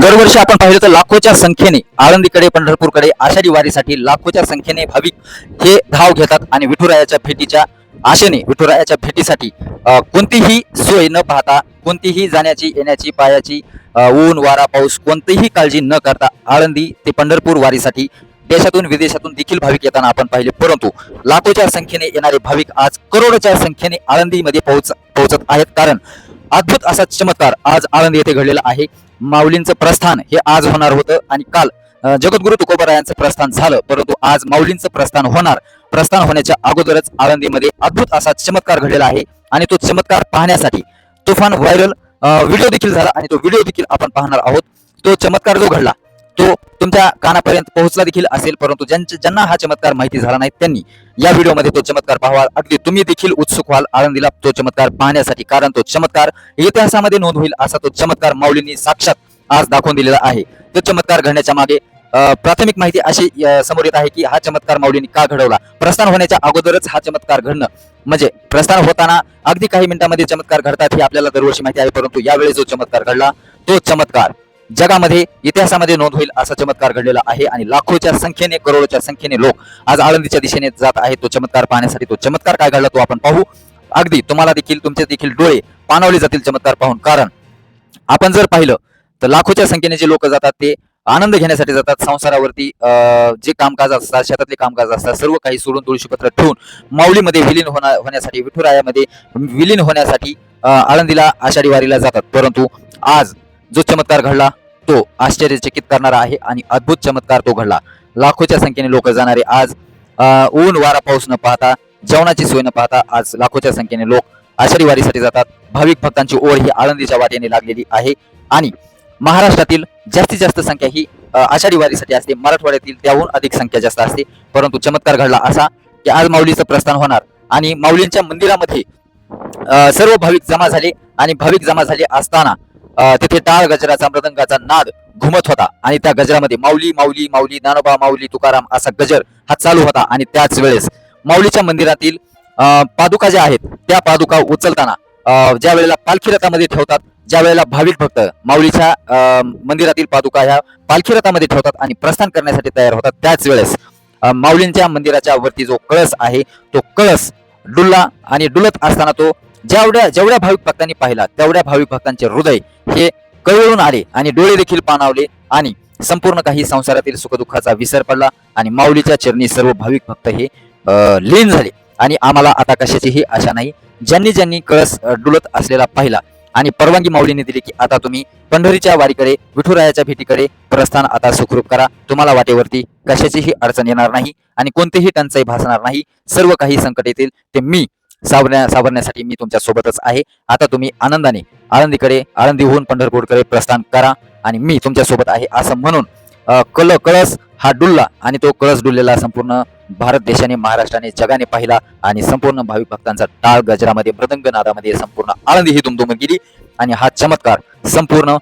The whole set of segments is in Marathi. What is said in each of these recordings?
दरवर्षी आपण पाहिलं तर लाखोच्या संख्येने आळंदीकडे पंढरपूरकडे आषाढी वारीसाठी लाखोच्या संख्येने भाविक हे धाव घेतात आणि विठुरायाच्या भेटीच्या आशेने विठुरायाच्या भेटीसाठी कोणतीही सोय न पाहता कोणतीही जाण्याची येण्याची पायाची ऊन वारा पाऊस कोणतीही काळजी न करता आळंदी ते पंढरपूर वारीसाठी देशातून विदेशातून देखील भाविक येताना आपण पाहिले. परंतु लाखोच्या संख्येने येणारे भाविक आज करोडोच्या संख्येने आळंदीमध्ये पोहोच पोहोचत आहेत. कारण अद्भुत असा चमत्कार आज आळंदी येथे घडलेला आहे. माऊलींचं प्रस्थान हे आज होणार होतं आणि काल जगद्गुरु तुकोबरायांचं प्रस्थान झालं परंतु आज माऊलींचं प्रस्थान होणार. प्रस्थान होण्याच्या अगोदरच आळंदीमध्ये अद्भुत असा चमत्कार घडलेला आहे आणि तो चमत्कार पाहण्यासाठी तुफान व्हायरल व्हिडिओ देखील झाला आणि तो व्हिडिओ देखील आपण पाहणार आहोत. तो चमत्कार जो घडला तो तुमच्या कानापर्यंत पोहोचला देखील असेल परंतु ज्यांच्या ज्यांना हा चमत्कार माहिती झाला नाही त्यांनी या व्हिडिओमध्ये तो चमत्कार पाहावा. अगदी तुम्ही देखील उत्सुक व्हाल आनंदीला तो चमत्कार पाहण्यासाठी कारण तो चमत्कार इतिहासामध्ये नोंद होईल असा तो चमत्कार माऊलींनी साक्षात आज दाखवून दिलेला आहे. तो चमत्कार घडण्याच्या मागे प्राथमिक माहिती अशी समोर येत आहे की हा चमत्कार माऊलींनी का घडवला? प्रस्थान होण्याच्या अगोदरच हा चमत्कार घडणं म्हणजे प्रस्थान होताना अगदी काही मिनिटांमध्ये चमत्कार घडतात ही आपल्याला दरवर्षी माहिती आहे परंतु यावेळी जो चमत्कार घडला तो चमत्कार जगामध्ये इतिहासामध्ये नोंद होईल असा चमत्कार घडलेला आहे आणि लाखोच्या संख्येने करोडोच्या संख्येने लोक आज आळंदीच्या दिशेने जात आहेत. तो चमत्कार पाहण्यासाठी तो चमत्कार काय घडला तो आपण पाहू. अगदी तुम्हाला देखील तुमचे देखील डोळे पाणावले जातील चमत्कार पाहून. कारण आपण जर पाहिलं तर लाखोच्या संख्येने जे लोक जातात ते आनंद घेण्यासाठी जातात. संसारावरती जे कामकाज असतात शेतातले कामकाज असतात सर्व काही सोडून तुळशीपत्र ठेवून माऊलीमध्ये विलीन होण्या होण्यासाठी विठुरायामध्ये विलीन होण्यासाठी आळंदीला आषाढी वारीला जातात. परंतु आज जो चमत्कार घडला तो आश्चर्यचकित करणारा आहे आणि अद्भुत चमत्कार तो घडला. लाखोच्या संख्येने लोक जाणारे आज ऊन वारा पाऊस न पाहता जेवणाची सोय न पाहता आज लाखोच्या संख्येने लोक आषाढी वारीसाठी जातात. भाविक भक्तांची ओढ ही आळंदीच्या वाटेने लागलेली आहे आणि महाराष्ट्रातील जास्तीत जास्त संख्या ही आषाढी वारीसाठी असते. मराठवाड्यातील त्याहून अधिक संख्या जास्त असते. परंतु चमत्कार घडला असा की आज माऊलीचं प्रस्थान होणार आणि माऊलींच्या मंदिरामध्ये सर्व भाविक जमा झाले आणि भाविक जमा झाले असताना तिथे टाळ गजराचा मृदंगाचा नाद घुमत होता. आणि त्या गजरामध्ये माऊली माऊली माऊली ज्ञानोबा माऊली तुकाराम असा गजर हा चालू होता. आणि त्याच वेळेस माऊलीच्या मंदिरातील पादुका ज्या आहेत त्या पादुका उचलताना ज्या वेळेला पालखी रथामध्ये ठेवतात ज्या वेळेला भाविक भक्त माऊलीच्या मंदिरातील पादुका ह्या पालखी रथामध्ये ठेवतात आणि प्रस्थान करण्यासाठी तयार होतात त्याच वेळेस माऊलींच्या मंदिराच्या वरती जो कळस आहे तो कळस डुलला आणि डुलत असताना तो जेवढ्या जेवढ्या भाविक भक्तांनी पाहिला तेवढ्या भाविक भक्तांचे हृदय हे कळवळून आले आणि डोळे देखील पाणावले आणि संपूर्ण काही संसारातील सुखदुःखाचा विसर पडला आणि माऊलीच्या चरणी सर्व भाविक भक्त हे लीन झाले. आणि आम्हाला आता कशाचीही आशा नाही. ज्यांनी ज्यांनी कळस डुलत असलेला पाहिला आणि परवानगी माऊलीने दिली की आता तुम्ही पंढरीच्या वारीकडे विठुरायाच्या भेटीकडे प्रस्थान आता सुखरूप करा. तुम्हाला वाटेवरती कशाचीही अडचण येणार नाही आणि कोणतीही टंचाई भासणार नाही. सर्व काही संकट येतील. ते मी सावरण्या सावरण्यासाठी मी तुमच्या सोबतच आहे. आता तुम्ही आनंदाने आळंदीकडे आळंदीहून पंढरपूरकडे प्रस्थान करा आणि मी तुमच्यासोबत आहे असं म्हणून कल कळस हा डुलला आणि तो कळस डुललेला संपूर्ण भारत देशाने महाराष्ट्राने जगाने पाहिला आणि संपूर्ण भाविक भक्तांचा टाळ गजरामध्ये मृदंग नादामध्ये संपूर्ण आळंदी ही दुमदुम गेली आणि हा चमत्कार संपूर्ण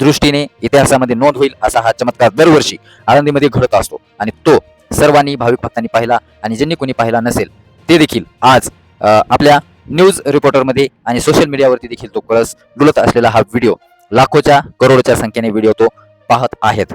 दृष्टीने इतिहासामध्ये नोंद होईल असा हा चमत्कार दरवर्षी आळंदीमध्ये घडत असतो. आणि तो सर्वांनी भाविक भक्तांनी पाहिला आणि ज्यांनी कोणी पाहिला नसेल ते देखील आज आपल्या न्यूज रिपोर्टरमध्ये आणि सोशल मीडियावरती देखील तो कळस डुलत असलेला हा व्हिडिओ लाखोच्या करोडच्या संख्येने व्हिडिओ तो पाहत आहेत.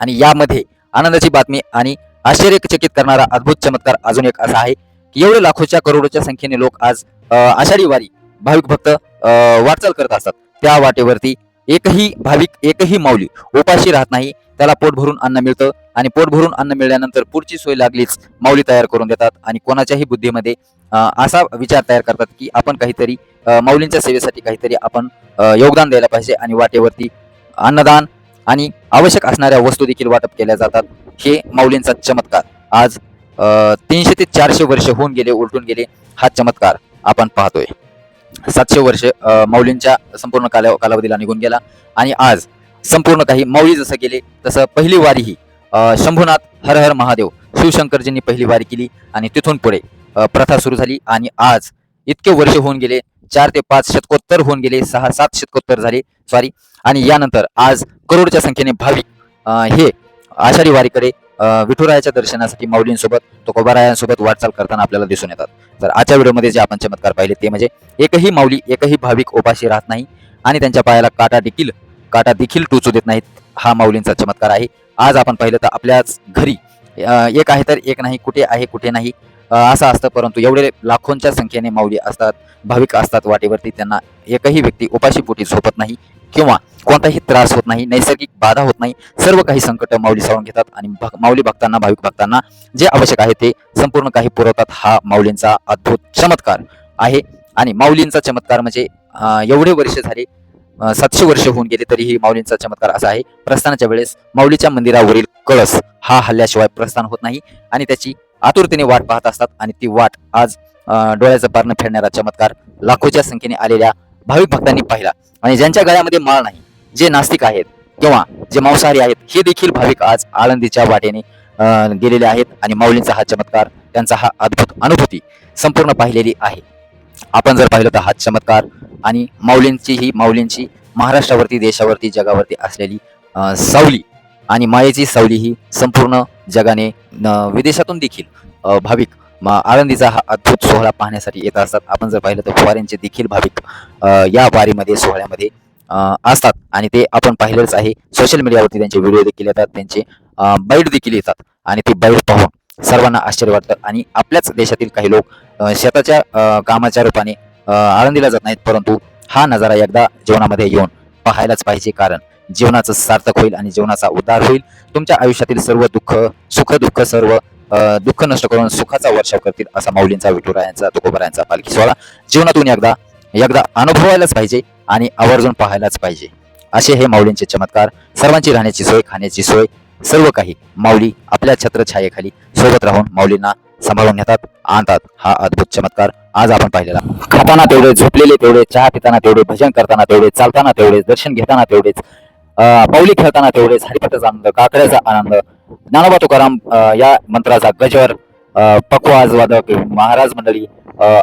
आणि यामध्ये आनंदाची बातमी आणि आश्चर्यचकित करणारा अद्भुत चमत्कार अजून एक असा आहे की एवढे लाखोच्या करोडोच्या संख्येने लोक आज आषाढी वारी भाविक भक्त वाटचाल करत असतात. त्या वाटेवरती एकही भाविक एकही माऊली उपाशी राहत नाही. त्याला पोट भरून अन्न मिळतं. आणि पोट भरून अन्न मिळाल्यानंतर पुढची सोय लागलीच माऊली तयार करून देतात आणि कोणाच्याही बुद्धीमध्ये असा विचार तयार करतात की आपण काहीतरी माऊलींच्या सेवेसाठी काहीतरी आपण योगदान द्यायला पाहिजे आणि वाटेवरती अन्नदान आणि आवश्यक असणाऱ्या वस्तू देखील वाटप केल्या जातात. हे माऊलींचा चमत्कार. आज तीनशे ते चारशे वर्ष होऊन गेले उलटून गेले हा चमत्कार आपण पाहतोय. सातशे वर्ष माऊलींच्या संपूर्ण काला कालावधीला निघून गेला आणि आज संपूर्ण काही माऊली जसं गेले तसं पहिली वारी ही शंभूनाथ हर हर महादेव. शिवशंकरजींनी पहिली वारी केली आणि तिथून पुढे प्रथा सुरू झाली आणि आज इतके वर्ष होऊन गेले चार ते पाच शतकोत्तर होऊन गेले सहा सात शतकोत्तर झाले सॉरी आणि यानंतर आज करोडच्या संख्येने भाविक हे आषाढी वारीकडे विठुरायाच्या दर्शनासाठी माऊलींसोबत तुकोबारायांसोबत वाटचाल करताना आपल्याला दिसून येतात. तर आजच्या व्हिडिओमध्ये जे आपण चमत्कार पाहिले ते म्हणजे एकही माऊली एकही भाविक उपाशी राहत नाही आणि त्यांच्या पायाला काटा देखील काटा देखील टोचू देत नाहीत हा माऊलींचा चमत्कार आहे. आज आपण पाहिलं तर आपल्याच घरी एक आहे तर एक नाही कुठे आहे कुठे नाही असं असतं. परंतु एवढे लाखोंच्या संख्येने माऊली असतात भाविक असतात वाटेवरती. त्यांना एकही व्यक्ती उपाशीपोटी झोपत नाही किंवा कोणताही त्रास होत नाही नैसर्गिक बाधा होत नाही. सर्व काही संकट माऊली सावून घेतात आणि भक- माऊली भक्तांना भाविक भक्तांना जे आवश्यक आहे ते संपूर्ण काही पुरवतात. हा माऊलींचा अद्भुत चमत्कार आहे. आणि माऊलींचा चमत्कार म्हणजे एवढे वर्ष झाले सातशे वर्ष होऊन गेले तरीही माऊलींचा चमत्कार असा आहे. प्रस्थानाच्या वेळेस माऊलीच्या मंदिरावरील कळस हा हल्ल्याशिवाय प्रस्थान होत नाही आणि त्याची आतुरतेने वाट पाहत असतात आणि ती वाट आज डोळ्याचं पारणं फेडणारा चमत्कार लाखोच्या संख्येने आलेल्या भाविक भक्तांनी पाहिला. आणि ज्यांच्या गळ्यामध्ये माळ नाही जे नास्तिक आहेत किंवा जे मांसाहारी आहेत हे देखील भाविक आज आळंदीच्या वाटेने गेलेले आहेत आणि माऊलींचा हा चमत्कार त्यांचा हा अद्भुत अनुभूती संपूर्ण पाहिलेली आहे. आपण जर पाहिलं तर हा चमत्कार आणि माऊलींची ही माऊलींची महाराष्ट्रावरती देशावरती जगावरती असलेली सावली आणि मायेची सावली ही संपूर्ण जगाने विदेशातून देखील भाविक म- आळंदीचा हा अद्भुत सोहळा पाहण्यासाठी येत असतात. आपण जर पाहिलं तर फॉरेनचे देखील भाविक या वारीमध्ये सोहळ्यामध्ये असतात. आणि ते आपण पाहिलंच आहे. सोशल मीडियावरती त्यांचे व्हिडिओ देखील येतात. त्यांचे बाईट देखील येतात. आणि ते बाईट पाहून सर्वांना आश्चर्य वाटतं. आणि आपल्याच देशातील काही लोक शेताच्या कामाच्या रूपाने आळंदीला जात नाहीत परंतु हा नजारा एकदा जीवनामध्ये येऊन पाहायलाच पाहिजे कारण जीवनाचं सार्थक होईल आणि जीवनाचा उद्धार होईल. तुमच्या आयुष्यातील सर्व दुःख सुख दुःख सर्व दुःख नष्ट करून सुखाचा वर्षाव करतील असा माऊलींचा विठुरायांचा तुकोबरायांचा पालखी सोहळा जीवनातून एकदा एकदा अनुभवायलाच पाहिजे आणि आवर्जून पाहायलाच पाहिजे. असे हे माऊलींचे चमत्कार. सर्वांची राहण्याची सोय खाण्याची सोय सर्व काही माऊली आपल्या छत्रछायेखाली सोबत राहून माऊलींना सांभाळून घेतात आणतात. हा अद्भुत चमत्कार आज आपण पाहिलेला. खाताना तेवढे झोपलेले तेवढे चहा पिताना तेवढे भजन करताना तेवढे चालताना तेवढेच दर्शन घेताना तेवढेच अं, पाऊली खेळताना तेवढेच हरिपताचा आनंद काकड्याचा आनंद ज्ञानोबा तुकाराम या मंत्राचा गजर पकवाज वादक महाराज मंडळी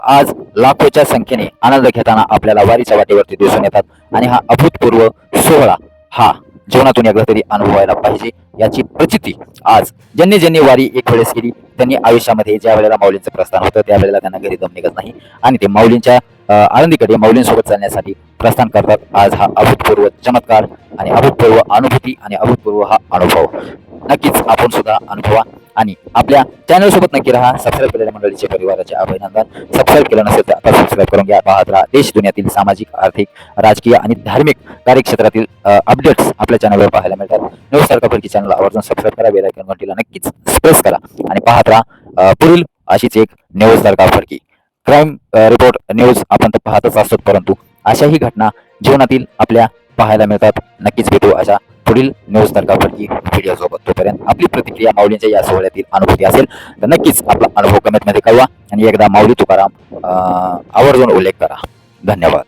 आज लाखोच्या संख्येने आनंद घेताना आपल्याला वारीच्या वाटेवरती दिसून येतात. आणि हा अभूतपूर्व सोहळा हा जीवनातून एकदा तरी अनुभवायला पाहिजे याची प्रचिती आज ज्यांनी ज्यांनी वारी एक वेळेस केली त्यांनी आयुष्यामध्ये ज्या वेळेला माऊलींचं प्रस्थान होतं त्यावेळेला त्यांना घरी दम निघत नाही. आणि ते माऊलींच्या अं, आळंदीकडे माऊलींसोबत चालण्यासाठी प्रस्थान करतात. आज हा अभूतपूर्व चमत्कार आणि अभूतपूर्व अनुभूती आणि अभूतपूर्व हा अनुभव. नक्कीच आपण सुद्धा अनुभवा आणि आपल्या चॅनल सोबत नक्की राहा. सबस्क्राईब केलेल्या मंडळीचे परिवाराचे अभिनंदन. सबस्क्राईब केलं नसेल तर आता सबस्क्राईब करून घ्या. पाहत राहा. देश दुनियातील सामाजिक आर्थिक राजकीय आणि धार्मिक कार्यक्षेत्रातील अपडेट्स आपल्या चॅनलवर पाहायला मिळतात. न्यूज सारखा फलकी चॅनल आवर्जून सबस्क्राईब करा. बेलायकन घंटीला नक्कीच प्रेस करा. आणि पाहत राहा पुढील अशीच एक न्यूज सारखा फरकी क्राईम रिपोर्ट न्यूज आपण तर पाहतच असतो परंतु अशाही घटना जीवनातील आपल्या पाहायला मिळतात. नक्कीच भेटू अशा पुढील न्यूज तारखा फरकी व्हिडिओ सोबत. तोपर्यंत आपली प्रतिक्रिया माऊलींच्या या सोहळ्यातील अनुभूती असेल तर नक्कीच आपला अनुभव कमेंटमध्ये कळवा आणि एकदा माऊली तुकाराम uh, आवर्जून उल्लेख करा. धन्यवाद.